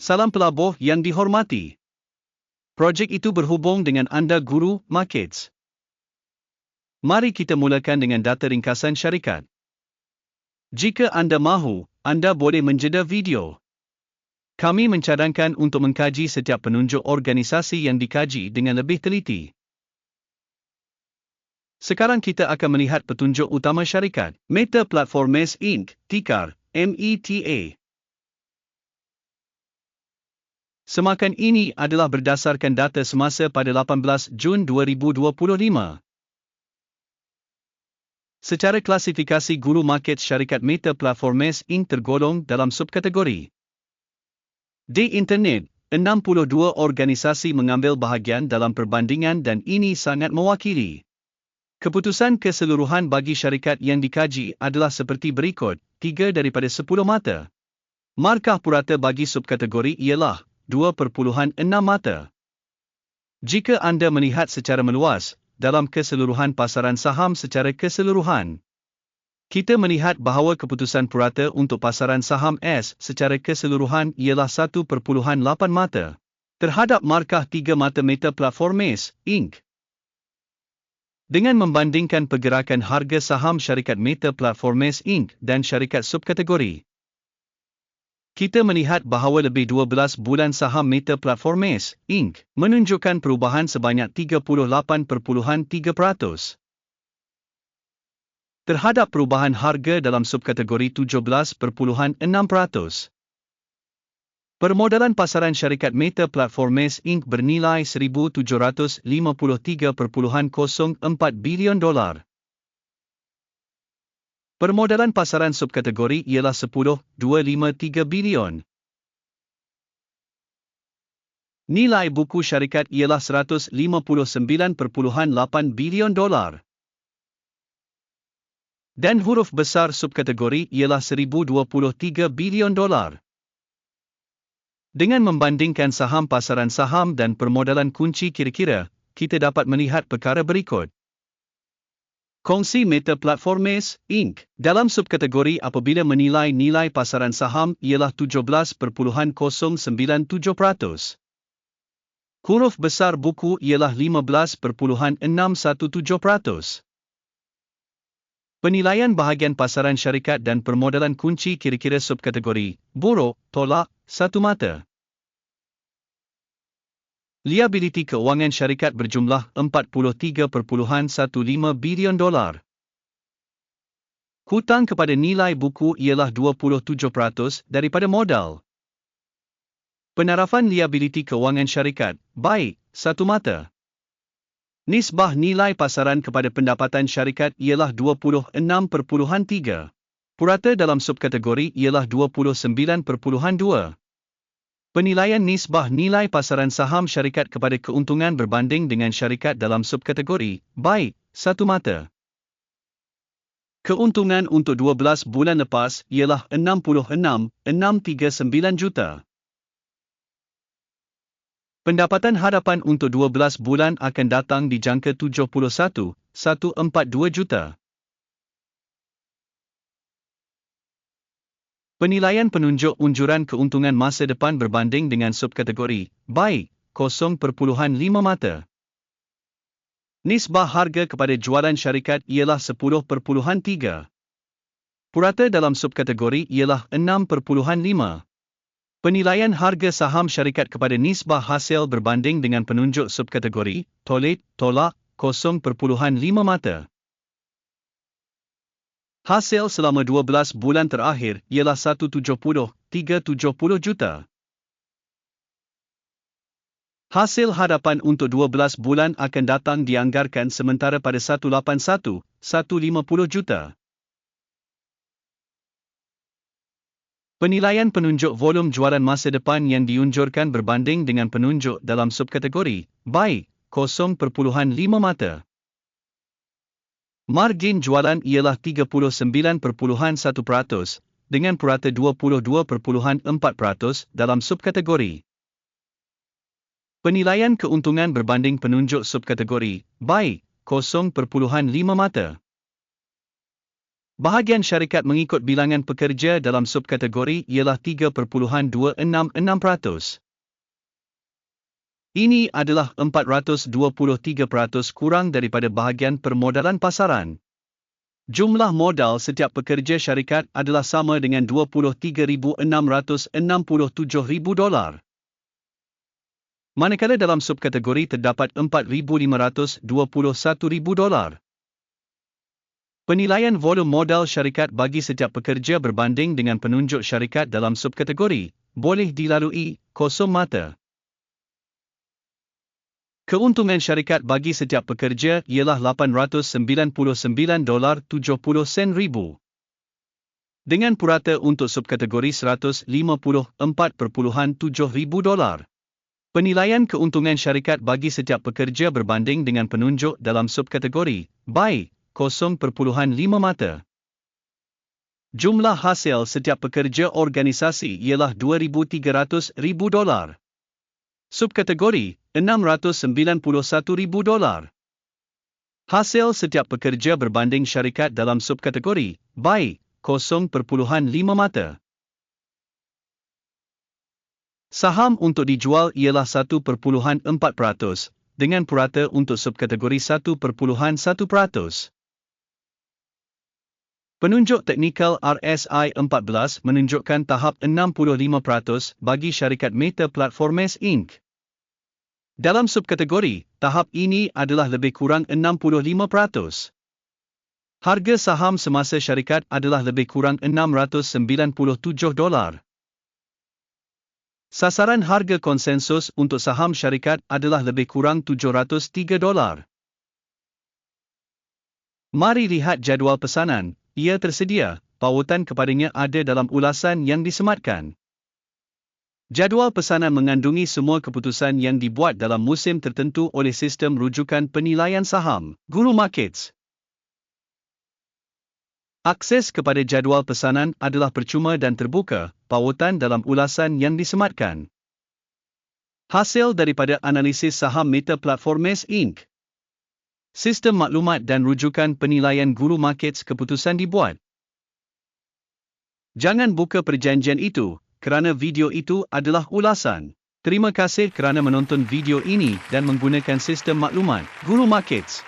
Salam pelabuh yang dihormati. Projek itu berhubung dengan anda guru markets. Mari kita mulakan dengan data ringkasan syarikat. Jika anda mahu, anda boleh menjeda video. Kami mencadangkan untuk mengkaji setiap penunjuk organisasi yang dikaji dengan lebih teliti. Sekarang kita akan melihat petunjuk utama syarikat, Meta Platforms Inc., TIKAR, META. Semakan ini adalah berdasarkan data semasa pada 18 Jun 2025. Secara klasifikasi guru market syarikat Meta Platforms Inc. tergolong dalam subkategori. Di internet, 62 organisasi mengambil bahagian dalam perbandingan dan ini sangat mewakili. Keputusan keseluruhan bagi syarikat yang dikaji adalah seperti berikut, 3 daripada 10 mata. Markah purata bagi subkategori ialah 2.6 mata. Jika anda melihat secara meluas, dalam keseluruhan pasaran saham secara keseluruhan, kita melihat bahawa keputusan purata untuk pasaran saham S secara keseluruhan ialah 1.8 mata terhadap markah 3 mata Meta Platforms, Inc. Dengan membandingkan pergerakan harga saham syarikat Meta Platforms Inc. dan syarikat subkategori, kita melihat bahawa lebih 12 bulan saham Meta Platforms Inc. menunjukkan perubahan sebanyak 38.3% terhadap perubahan harga dalam subkategori 17.6%. Permodalan pasaran syarikat Meta Platforms Inc. bernilai 1,753.04 bilion dolar. Permodalan pasaran subkategori ialah 10.253 bilion. Nilai buku syarikat ialah 159.8 bilion dolar. Dan huruf besar subkategori ialah 1,023 bilion dolar. Dengan membandingkan saham pasaran saham dan permodalan kunci kira-kira, kita dapat melihat perkara berikut. Kongsi Meta Platforms, Inc. dalam subkategori apabila menilai nilai pasaran saham ialah 17.097%. Huruf besar buku ialah 15.617%. Penilaian bahagian pasaran syarikat dan permodalan kunci kira-kira subkategori, buruk, tolak, satu mata. Liability keuangan syarikat berjumlah 43.15 bilion dolar. Hutang kepada nilai buku ialah 27% daripada modal. Penarafan liability keuangan syarikat, baik, satu mata. Nisbah nilai pasaran kepada pendapatan syarikat ialah 26.3. Purata dalam subkategori ialah 29.2. Penilaian nisbah nilai pasaran saham syarikat kepada keuntungan berbanding dengan syarikat dalam subkategori, baik, satu mata. Keuntungan untuk 12 bulan lepas ialah 66,639 juta. Pendapatan hadapan untuk 12 bulan akan datang di jangka 71,142 juta. Penilaian penunjuk unjuran keuntungan masa depan berbanding dengan subkategori, baik, 0.5 mata. Nisbah harga kepada jualan syarikat ialah 10.3. Purata dalam subkategori ialah 6.5. Penilaian harga saham syarikat kepada nisbah hasil berbanding dengan penunjuk subkategori, tolit, tolak, 0.5 mata. Hasil selama 12 bulan terakhir ialah 170, 370 juta. Hasil hadapan untuk 12 bulan akan datang dianggarkan sementara pada 181, 150 juta. Penilaian penunjuk volum jualan masa depan yang diunjurkan berbanding dengan penunjuk dalam subkategori, baik, 0.5 mata. Margin jualan ialah 39.1% dengan purata 22.4% dalam subkategori. Penilaian keuntungan berbanding penunjuk subkategori, baik, 0.5 mata. Bahagian syarikat mengikut bilangan pekerja dalam subkategori ialah 3.266%. Ini adalah 423% kurang daripada bahagian permodalan pasaran. Jumlah modal setiap pekerja syarikat adalah sama dengan 23,667,000 dolar. Manakala dalam subkategori terdapat 4,521,000 dolar. Penilaian volum modal syarikat bagi setiap pekerja berbanding dengan penunjuk syarikat dalam subkategori boleh dilalui kosong mata. Keuntungan syarikat bagi setiap pekerja ialah 899 dolar 70 sen ribu. Dengan purata untuk subkategori 154.7 ribu dolar. Penilaian keuntungan syarikat bagi setiap pekerja berbanding dengan penunjuk dalam subkategori baik 0.5 mata. Jumlah hasil setiap pekerja organisasi ialah 2,300,000 dolar. Subkategori 691,000 dolar. Hasil setiap pekerja berbanding syarikat dalam subkategori baik 0.5 mata. Saham untuk dijual ialah 1.4% dengan purata untuk subkategori 1.1%. Penunjuk teknikal RSI 14 menunjukkan tahap 65% bagi syarikat Meta Platforms Inc. Dalam subkategori, tahap ini adalah lebih kurang 65%. Harga saham semasa syarikat adalah lebih kurang 697 dolar. Sasaran harga konsensus untuk saham syarikat adalah lebih kurang 703 dolar. Mari lihat jadual pesanan, ia tersedia, pautan kepadanya ada dalam ulasan yang disematkan. Jadual pesanan mengandungi semua keputusan yang dibuat dalam musim tertentu oleh sistem rujukan penilaian saham, Guru Markets. Akses kepada jadual pesanan adalah percuma dan terbuka, pautan dalam ulasan yang disematkan. Hasil daripada analisis saham Meta Platforms Inc. Sistem maklumat dan rujukan penilaian guru markets keputusan dibuat. Jangan buka perjanjian itu, kerana video itu adalah ulasan. Terima kasih kerana menonton video ini dan menggunakan sistem maklumat Guru Markets.